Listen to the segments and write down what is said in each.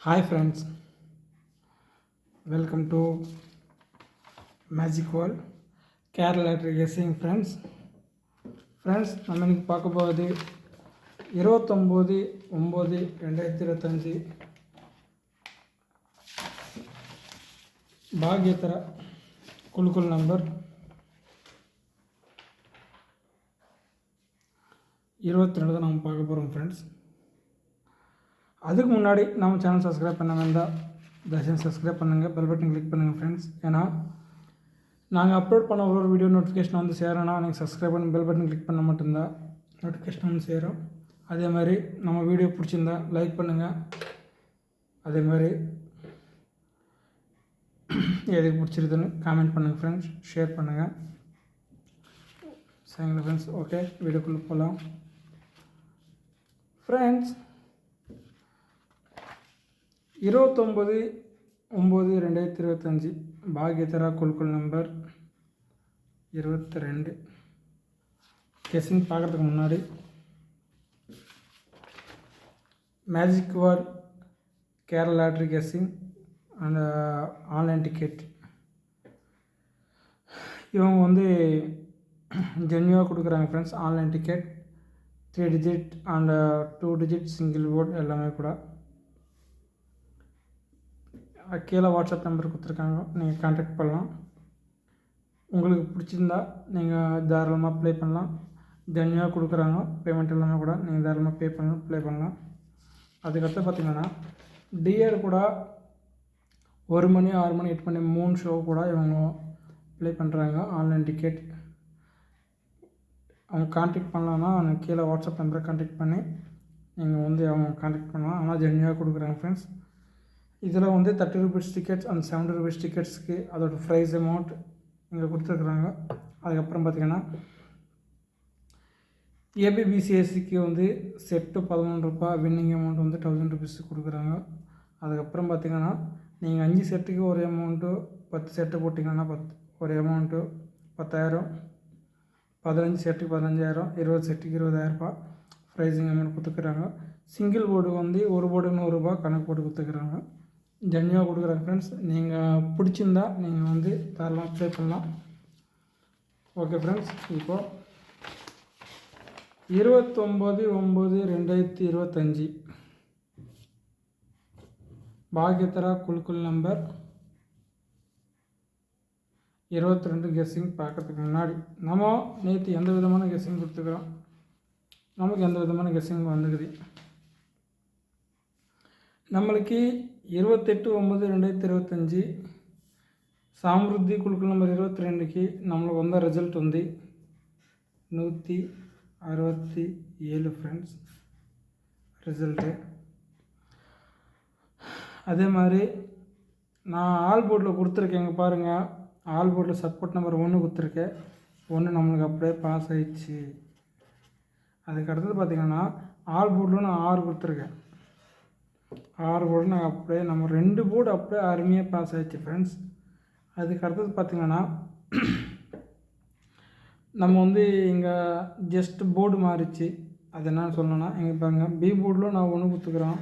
Hi friends welcome to magic world Kerala guessing friends friends நம்ம இன்னைக்கு பார்க்க போகிறது இருபத்தொம்போது ஒம்பது ரெண்டாயிரத்தி இருபத்தஞ்சி பாக்யத்தர குழுக்கள் நம்பர் இருபத்தி ரெண்டு தான் நம்ம பார்க்க போகிறோம் ஃப்ரெண்ட்ஸ் அதுக்கு முன்னாடி நம்ம சேனல் சப்ஸ்கிரைப் பண்ண வேண்டாம் தயவுசெய்து சப்ஸ்கிரைப் பண்ணுங்கள் பெல் பட்டன் கிளிக் பண்ணுங்கள் ஃப்ரெண்ட்ஸ் ஏன்னா நாங்கள் அப்லோட் பண்ண ஒரு வீடியோ நோட்டிஃபிகேஷன் வந்து சேரோன்னா நீங்கள் சப்ஸ்கிரைப் பண்ணி பெல் பட்டன் கிளிக் பண்ண மட்டும்தான் நோட்டிஃபிகேஷன் வந்து சேரும். அதே மாதிரி நம்ம வீடியோ பிடிச்சிருந்தா லைக் பண்ணுங்கள் அதே மாதிரி எதுக்கு பிடிச்சிருதுன்னு காமெண்ட் பண்ணுங்கள் ஃப்ரெண்ட்ஸ் ஷேர் பண்ணுங்கள் சரிங்களா ஃப்ரெண்ட்ஸ் ஓகே வீடியோக்குள்ளே போகலாம் ஃப்ரெண்ட்ஸ் இருபத்தொம்பது ஒம்பது ரெண்டாயிரத்தி இருபத்தஞ்சி. பாக்யதரா குழுக்கள் நம்பர் இருபத்தி ரெண்டு கெஸிங் பார்க்குறதுக்கு முன்னாடி magic world Kerala lottery guessing and online ticket இவங்க வந்து ஜென்யூவாக கொடுக்குறாங்க friends online ticket three digit and two digit single board எல்லாமே கூட. கீழே வாட்ஸ்அப் நம்பர் கொடுத்துருக்காங்க. நீங்கள் கான்டாக்ட் பண்ணலாம். உங்களுக்கு பிடிச்சிருந்தா நீங்கள் தாராளமாக ப்ளே பண்ணலாம். தனியாக கொடுக்குறாங்க. பேமெண்ட் எல்லாமே கூட நீங்கள் தாராளமாக பே பண்ணலாம் ப்ளே பண்ணலாம். அதுக்கடுத்து பார்த்தீங்கன்னா டிஆர் கூட ஒரு மணி ஆறு மணி எட்டு மணி மூணு ஷோ கூட இவங்க ப்ளே பண்ணுறாங்க ஆன்லைன் டிக்கெட் அவங்க கான்டாக்ட் பண்ணலான்னா அவங்க கீழே வாட்ஸ்அப் நம்பரை கான்டாக்ட் பண்ணி நீங்கள் வந்து அவங்க கான்டாக்ட் பண்ணலாம். ஆனால் ஜென்யூவாக கொடுக்குறாங்க ஃப்ரெண்ட்ஸ் இதில் வந்து thirty rupees tickets and seventy rupees டிக்கெட்ஸ்க்கு அதோட ப்ரைஸ் அமௌண்ட் இங்கே கொடுத்துருக்குறாங்க. அதுக்கப்புறம் பார்த்திங்கன்னா ஏபிபிசிஎஸ்சிக்கு வந்து செட்டு பதினொன்று ரூபாய் வின்னிங் அமௌண்ட் வந்து தௌசண்ட் ருபீஸ் கொடுக்குறாங்க. அதுக்கப்புறம் பார்த்திங்கன்னா நீங்கள் அஞ்சு செட்டுக்கு ஒரு அமௌண்ட்டு பத்து செட்டு போட்டிங்கன்னா பத்து ஒரு அமௌண்ட்டு பத்தாயிரம் பதினஞ்சு செட்டுக்கு பதினஞ்சாயிரம் இருபது செட்டுக்கு இருபதாயிரரூபா ப்ரைஸிங் அமௌண்ட் கொடுத்துக்கிறாங்க. சிங்கிள் போர்டு வந்து ஒரு போர்டு நூறுரூபா கணக்கு போட்டு கொடுத்துக்கிறாங்க. ஜென்யூவாக கொடுக்குறேன் ஃப்ரெண்ட்ஸ் நீங்கள் பிடிச்சிருந்தா நீங்கள் வந்து தாராளமாக ப்ளே பண்ணலாம். ஓகே ஃப்ரெண்ட்ஸ் இப்போது இருபத்தொம்போது ஒம்பது ரெண்டாயிரத்தி இருபத்தஞ்சி. பாக்யத்தரா குழுக்குள் நம்பர் இருபத்தி ரெண்டு கெஸ்ஸிங் பார்க்கறதுக்கு முன்னாடி நம்ம நேற்று எந்த விதமான கெஸ்ஸிங் கொடுத்துக்கிறோம் நமக்கு எந்த விதமான கெஸ்ஸிங் வந்துக்குது நம்மளுக்கு இருபத்தெட்டு ஒம்பது ரெண்டாயிரத்தி இருபத்தஞ்சி சாமிருத்தி குழுக்கள் நம்பர் இருபத்தி ரெண்டுக்கு நம்மளுக்கு வந்த ரிசல்ட் வந்து நூற்றி அறுபத்தி ஏழு ஃப்ரெண்ட்ஸ் ரிசல்ட்டு அதே மாதிரி நான் ஆல் போர்டில் கொடுத்துருக்கேங்க பாருங்கள் ஆல் போர்டில் சப்போர்ட் நம்பர் ஒன்று கொடுத்துருக்கேன். ஒன்று நம்மளுக்கு அப்படியே பாஸ் ஆயிடுச்சு. அதுக்கு அடுத்தது பார்த்திங்கன்னா ஆல் போர்டில் நான் ஆறு கொடுத்துருக்கேன். ஆறு போர்டு நாங்கள் அப்படியே நம்ம ரெண்டு போர்டு அப்படியே அருமையாக பாஸ் ஆகிடுச்சு ஃப்ரெண்ட்ஸ் அதுக்கு அடுத்தது பார்த்திங்கன்னா நம்ம வந்து இங்கே ஜஸ்ட் போர்டு மாறிச்சு. அது என்னென்னு சொல்லணும்னா இங்கே பாருங்கள் பி போர்டில் நான் ஒன்று கொடுத்துக்குறோம்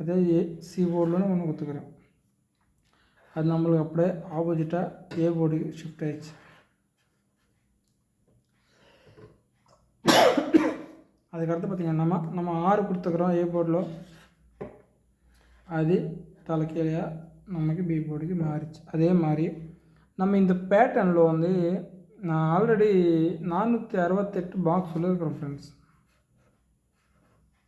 அதே ஏ சி போர்டில் நான் ஒன்று கொடுத்துக்குறேன் அது நம்மளுக்கு அப்படியே ஆப்போசிட்டாக ஏ போர்டுக்கு ஷிஃப்ட் ஆயிடுச்சு. அதுக்கடுத்து பார்த்திங்கன்னா நம்ம நம்ம ஆறு கொடுத்துக்குறோம் ஏ போர்டில் அது தலைக்கீழையாக நமக்கு பி போர்டுக்கு மாறிச்சு. அதே மாதிரி நம்ம இந்த பேட்டர்னில் வந்து நான் ஆல்ரெடி நானூற்றி அறுபத்தெட்டு பாக்ஸ் சொல்லியிருக்கிறோம் ஃப்ரெண்ட்ஸ்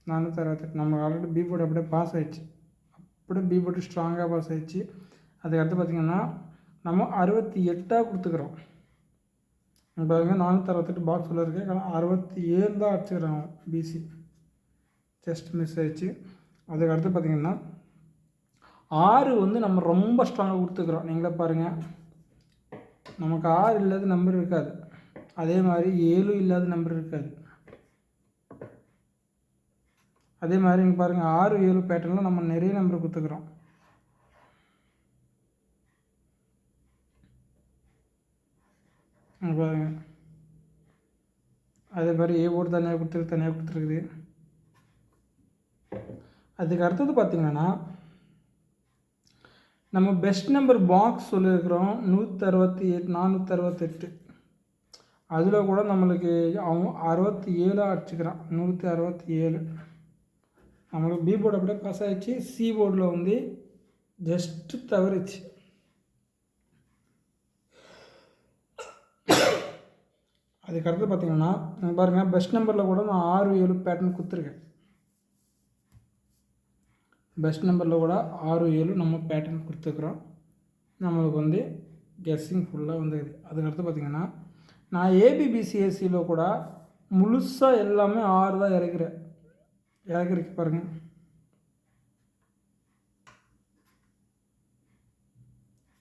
நானூற்றி அறுபத்தெட்டு. நம்ம ஆல்ரெடி பி போர்டு அப்படியே பாஸ் ஆகிடுச்சு அப்படியே பி போர்டு ஸ்ட்ராங்காக பாஸ் ஆகிடுச்சு அதுக்கடுத்து பார்த்திங்கன்னா நம்ம அறுபத்தி எட்டாக கொடுத்துக்குறோம். பாருங்க நானூற்றி அறுபத்தெட்டு பாக்ஸ் சொல்லியிருக்கு ஆனால் அறுபத்தி ஏழு தான் அடிச்சுக்கிறோம் பிசி ஜஸ்ட் மிஸ் ஆயிடுச்சு. அதுக்கடுத்து பார்த்திங்கன்னா ஆறு வந்து நம்ம ரொம்ப ஸ்ட்ராங்காக கொடுத்துக்குறோம் நீங்களே பாருங்கள் நமக்கு ஆறு இல்லாத நம்பர் இருக்காது. அதே மாதிரி ஏழு இல்லாத நம்பர் இருக்காது. அதே மாதிரி இங்கே பாருங்கள் ஆறு ஏழு பேட்டர்னில் நம்ம நிறைய நம்பர் கொடுத்துக்குறோம் பாருங்க. அதே மாதிரி ஏ போர்டு தனியாக கொடுத்துருக்கு தனியாக கொடுத்துருக்குது. அதுக்கு அடுத்தது பார்த்திங்கன்னா நம்ம பெஸ்ட் நம்பர் பாக்ஸ் சொல்லியிருக்கிறோம் நூற்றி அறுபத்தி எட்டு நானூற்றி அறுபத்தெட்டு அதில் கூட நம்மளுக்கு அவன் அறுபத்தி ஏழாக அடிச்சுக்கிறான். நூற்றி அறுபத்தி ஏழு நம்மளுக்கு பி போர்டு அப்படியே பாஸ் ஆகிடுச்சு சி போர்டில் வந்து ஜஸ்ட்டு தவறிச்சு அதுக்கடுத்து பார்த்தீங்கன்னா பாருங்கள் பாருங்க பெஸ்ட் நம்பரில் கூட நான் ஆறு ஏழு பேட்டர்ன் கொடுத்துருக்கேன். பெஸ்ட் நம்பரில் கூட ஆறு ஏழு நம்ம பேட்டர்ன் கொடுத்துருக்குறோம். நம்மளுக்கு வந்து கெஸ்ஸிங் ஃபுல்லாக வந்துக்குது அதுக்கடுத்து பார்த்திங்கன்னா நான் ஏபிபிசிஎஸ்சியில் கூட முழுசாக எல்லாமே ஆறு தான் இறக்குறேன். இறக்குறக்கு பாருங்கள்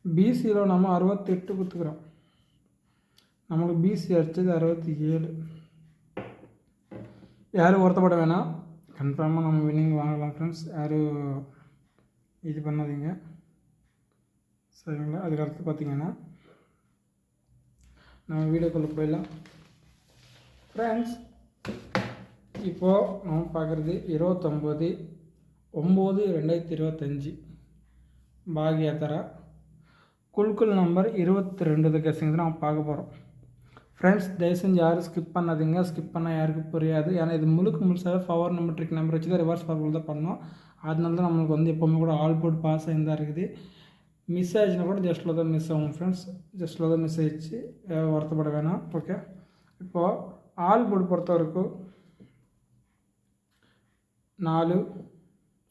பிசியில் நம்ம அறுபத்தெட்டு கொடுத்துக்குறோம் நம்மளுக்கு பிசி அடித்தது அறுபத்தி ஏழு. யாரும் வருத்தப்பட வேணாம். கன்ஃபார்மாக நம்ம வின்னிங் வாங்கலாம் ஃப்ரெண்ட்ஸ். யாரும் இது பண்ணாதீங்க. சரிங்களா? அதுக்கடுத்து பார்த்தீங்கன்னா நம்ம வீடியோக்குள்ளே போயிடலாம். ஃப்ரெண்ட்ஸ் இப்போது நம்ம பார்க்குறது இருபத்தொம்போது ஒம்பது ரெண்டாயிரத்தி இருபத்தஞ்சி பாகியாத்தரா. குழுக்கள் நம்பர் இருபத்தி ரெண்டு கெஸிங் நம்ம பார்க்க போகிறோம் ஃப்ரெண்ட்ஸ் தயவு செஞ்சு யாரும் ஸ்கிப் பண்ணாதீங்க. ஸ்கிப் பண்ணால் யாருக்கும் புரியாது. ஏன்னா இது முழுக்க முழுசாக பவர் நம்பர் ட்ரிக் நம்பர் வச்சு தான் ரிவர்ஸ் பவர் தான் பண்ணோம். அதனால தான் நம்மளுக்கு வந்து எப்போவுமே கூட ஆல் போர்ட் பாஸ் ஆகி தான் இருக்குது. மிஸ் ஆயிடுச்சுன்னா கூட ஜஸ்ட்டில் தான் மிஸ் ஆகும் ஃப்ரெண்ட்ஸ் ஜஸ்ட்டில் தான் மிஸ் ஆயிடுச்சு. வருத்தப்பட வேணாம். ஓகே இப்போது ஆல் போர்டு பொறுத்த வரைக்கும் நாலு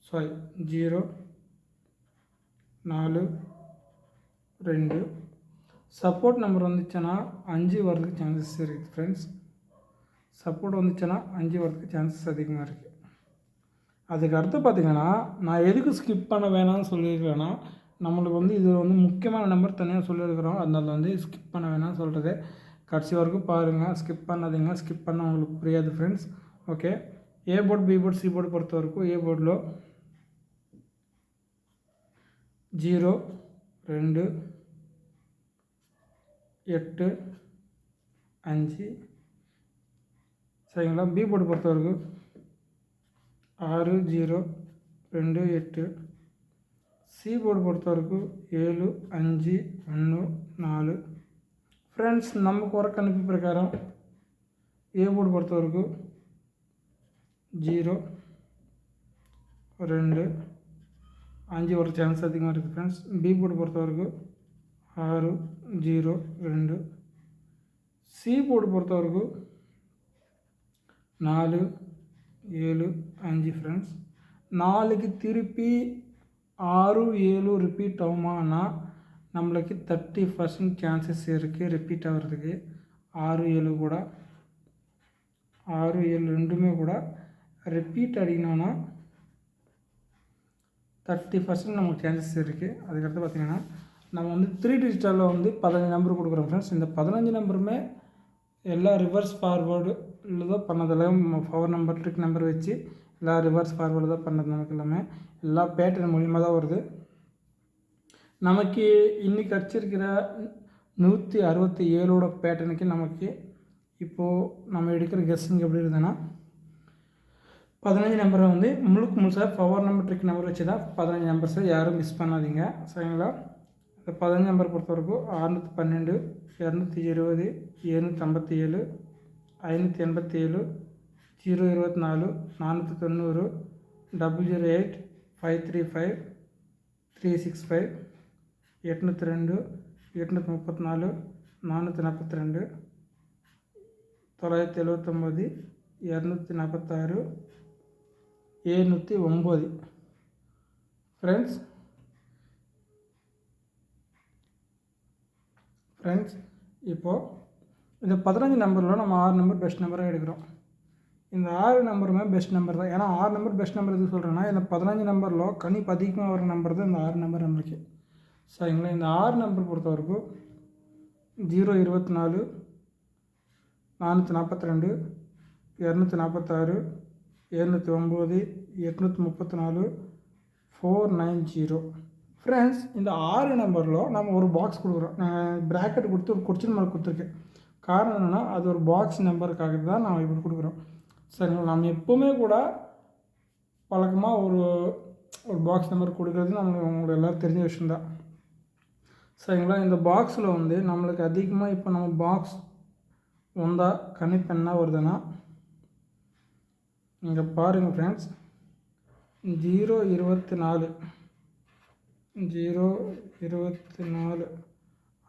சாரி ஜீரோ நாலு ரெண்டு சப்போர்ட் நம்பர் வந்துச்சுன்னா அஞ்சு வரதுக்கு சான்சஸ் இருக்குது ஃப்ரெண்ட்ஸ் சப்போர்ட் வந்துச்சுன்னா அஞ்சு வரதுக்கு சான்சஸ் அதிகமாக இருக்குது அதுக்கு அடுத்து பார்த்தீங்கன்னா நான் எதுக்கு ஸ்கிப் பண்ண வேணாம்னு சொல்லியிருக்கேன்னா நம்மளுக்கு வந்து இது வந்து முக்கியமான நம்பர் தனியாக சொல்லியிருக்கிறோம். அதனால் வந்து ஸ்கிப் பண்ண வேணாம்னு சொல்கிறது கடைசி வரைக்கும் பாருங்கள் ஸ்கிப் பண்ணாதீங்க. ஸ்கிப் பண்ண உங்களுக்கு புரியாது friends okay A board B board C board பொறுத்த வரைக்கும் ஏ போர்டில் ஜீரோ ரெண்டு எட்டு அஞ்சு சரிங்களா பி போர்டு பொறுத்த வரைக்கும் ஆறு ஜீரோ ரெண்டு எட்டு சி போர்டு பொறுத்த வரைக்கும் ஏழு அஞ்சு ஒன்று நாலு ஃப்ரெண்ட்ஸ் நமக்கு வர கணிப்பு பிரகாரம் ஏ போர்டு பொறுத்த வரைக்கும் ஜீரோ ரெண்டு அஞ்சு ஒரு சான்ஸ் அதிகமாக இருக்குது ஃப்ரெண்ட்ஸ் பி போர்டு பொறுத்த வரைக்கும் ஆறு ஜீரோ ரெண்டு சி போர்டு பொறுத்த வரைக்கும் நாலு ஏழு அஞ்சு ஃப்ரெண்ட்ஸ் நாலுக்கு திருப்பி ஆறு ஏழு ரிப்பீட் ஆகுமானா நம்மளுக்கு தேர்ட்டி பர்சன்ட் சான்சஸ் இருக்குது ரிப்பீட் ஆகிறதுக்கு ஆறு ஏழு கூட ஆறு ஏழு ரெண்டுமே கூட ரிப்பீட் அடிக்கணும்னா தேர்ட்டி பர்சன்ட் நமக்கு சான்சஸ் இருக்குது அதுக்கடுத்து பார்த்திங்கன்னா நம்ம வந்து த்ரீ டிஜிட்டலில் வந்து பதினஞ்சு நம்பர் கொடுக்குறோம் ஃப்ரெண்ட்ஸ் இந்த பதினஞ்சு நம்பருமே எல்லா ரிவர்ஸ் ஃபார்வேர்டில் தான் பண்ணதெல்லாம் பவர் நம்பர் ட்ரிக் நம்பர் வச்சு எல்லா ரிவர்ஸ் ஃபார்வேர்டு தான் பண்ணது நமக்கு எல்லாமே. எல்லா பேட்டர்ன் மூலியமாக தான் வருது. நமக்கு இன்னைக்கு கிடச்சிருக்கிற நூற்றி அறுபத்தி ஏழோட பேட்டர்னுக்கு நமக்கு இப்போது நம்ம எடுக்கிற கெஸ்ஸிங் எப்படி இருந்ததுன்னா பதினஞ்சு நம்பரை வந்து முழுக்க முழுசாக பவர் நம்பர் ட்ரிக் நம்பர் வச்சு தான் பதினஞ்சு நம்பர்ஸை யாரும் மிஸ் பண்ணாதீங்க. சரிங்களா? பதினஞ்சு நம்பர் பொறுத்த வரைக்கும் அறுநூற்றி பன்னெண்டு இரநூத்தி இருபது எழுநூற்றி ஐம்பத்தி ஏழு ஐநூற்றி எண்பத்தி ஏழு ஜீரோ இருபத்தி நாலு நானூற்றி தொண்ணூறு double zero eight five three five three six five எட்நூற்றி ரெண்டு எட்நூற்றி முப்பத்தி நாலு நானூற்றி நாற்பத்தி ரெண்டு தொள்ளாயிரத்தி எழுவத்தொம்போது இரநூத்தி நாற்பத்தாறு ஏழ்நூற்றி ஒம்பது ஃப்ரெண்ட்ஸ் ஃப்ரெண்ட்ஸ் இப்போது இந்த பதினஞ்சு நம்பரில் நம்ம ஆறு நம்பர் பெஸ்ட் நம்பராக எடுக்கிறோம். இந்த ஆறு நம்பருமே பெஸ்ட் நம்பர் தான். ஏன்னா ஆறு நம்பர் பெஸ்ட் நம்பர் எதுக்கு சொல்கிறேன்னா இந்த பதினஞ்சு நம்பரில் கனி அதிகமாக வர நம்பர் தான் இந்த ஆறு நம்பர் நம்மளுக்கு. சரிங்களா இந்த ஆறு நம்பர் பொறுத்த வரைக்கும் ஜீரோ இருபத்தி நாலு நானூற்றி நாற்பத்தி ரெண்டு இரநூத்தி நாற்பத்தாறு எழுநூற்றி ஒம்பது எட்நூற்றி முப்பத்தி நாலு ஃபோர் நைன் ஜீரோ ஃப்ரெண்ட்ஸ் இந்த ஆறு நம்பரில் நம்ம ஒரு பாக்ஸ் கொடுக்குறோம். நான் ப்ராக்கெட் கொடுத்து ஒரு கொஸ்டின் மார்க் கொடுத்துருக்கேன். காரணம் என்னென்னா அது ஒரு பாக்ஸ் நம்பருக்காக தான் நாம் இப்படி கொடுக்குறோம். சரிங்களா? நம்ம எப்போவுமே கூட வழக்கமாக ஒரு ஒரு பாக்ஸ் நம்பர் கொடுக்குறது நம்மளுக்கு உங்களுக்கு எல்லோரும் தெரிஞ்ச விஷயந்தான் சரிங்களா? இந்த பாக்ஸில் வந்து நம்மளுக்கு அதிகமாக இப்போ நம்ம பாக்ஸ் வந்தால் கணிப்பு என்ன வருதுன்னா இங்கே பாருங்கள் ஃப்ரெண்ட்ஸ் ஜீரோ இருபத்தி நாலு. ஜீரோ இருபத்தி நாலு.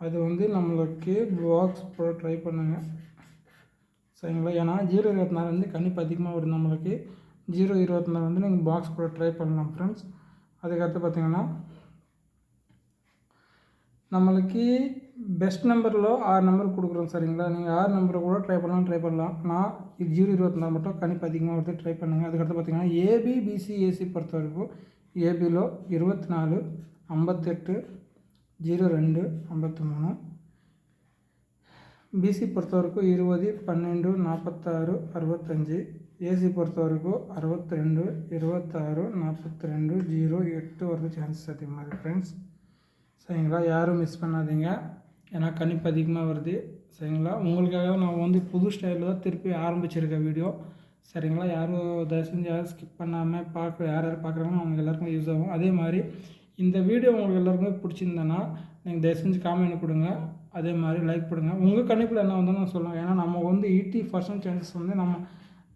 அது வந்து நம்மளுக்கு பாக்ஸ் போட ட்ரை பண்ணுங்கள் சரிங்களா? ஏன்னா ஜீரோ இருபத்தி நாலு வந்து கணிப்பு அதிகமாக வருது நம்மளுக்கு. ஜீரோ இருபத்தி நாலு வந்து நீங்கள் பாக்ஸ் போட ட்ரை பண்ணலாம் ஃப்ரெண்ட்ஸ் அதுக்கடுத்து பார்த்தீங்கன்னா நம்மளுக்கு பெஸ்ட் நம்பரில் ஆறு நம்பர் கொடுக்குறோம் சரிங்களா? நீங்கள் ஆறு நம்பரை கூட ட்ரை பண்ணலாம் ட்ரை பண்ணலாம். நான் ஜீரோ இருபத்தி நாலு மட்டும் கணிப்பு அதிகமாக வருது ட்ரை பண்ணுங்கள் அதுக்கடுத்து பார்த்தீங்கன்னா ஏபி பிசி ஏசி பொறுத்த வரைக்கும் ஏபியில் இருபத்தி நாலு ஐம்பத்தெட்டு ஜீரோ ரெண்டு ஐம்பத்தி மூணு பிசி பொறுத்த வரைக்கும் இருபது பன்னெண்டு நாற்பத்தாறு அறுபத்தஞ்சி. ஏசி பொறுத்த வரைக்கும் அறுபத்தி ரெண்டு இருபத்தாறு நாற்பத்தி ரெண்டு ஜீரோ எட்டு வரது சான்சஸ் அதிகமாக இருக்குது ஃப்ரெண்ட்ஸ் சரிங்களா? யாரும் மிஸ் பண்ணாதீங்க. ஏன்னா கணிப்பு அதிகமாக வருது. சரிங்களா? உங்களுக்காக நான் வந்து புது ஸ்டைலில் தான் திருப்பி ஆரம்பிச்சிருக்கேன் வீடியோ சரிங்களா? யாரும் தயவு செஞ்சு யாரும் ஸ்கிப் பண்ணாமல் பார்க்க யார் யார் பார்க்குறாங்களோ அவங்க எல்லாருக்கும் யூஸ் ஆகும். அதே மாதிரி இந்த வீடியோ உங்களுக்கு எல்லாருக்குமே பிடிச்சிருந்தேன்னா நீங்கள் தயவு செஞ்சு காமெண்ட் கொடுங்க. அதே மாதிரி லைக் பண்ணுங்க. உங்கள் கணிப்பில் என்ன வந்தாலும் நான் சொல்லுவேன். ஏன்னா நம்ம வந்து எயிட்டி பர்சன்ட் சான்சஸ் வந்து நம்ம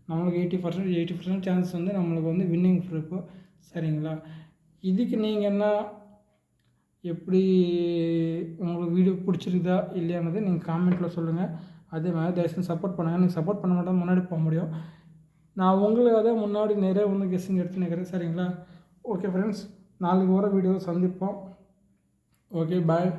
நம்மளுக்கு eighty percent eighty percent chances வந்து நம்மளுக்கு வந்து வின்னிங் ப்ரூஃபு சரிங்களா? இதுக்கு நீங்கள் என்ன எப்படி உங்களுக்கு வீடியோ பிடிச்சிருக்குதா இல்லையானது நீங்கள் காமெண்ட்டில் சொல்லுங்கள் அதே மாதிரி தயவுசெய்து சப்போர்ட் பண்ணுங்கள் நீங்கள் சப்போர்ட் பண்ண மாட்டோம் முன்னாடி போக முடியும். நான் உங்களுக்காக முன்னாடி நிறைய வந்து கெஸ்ஸிங் எடுத்து நிற்கிறேன் சரிங்களா? ஓகே ஃப்ரெண்ட்ஸ் நாளைக்கு வர வீடியோ சந்திப்போம். Okay bye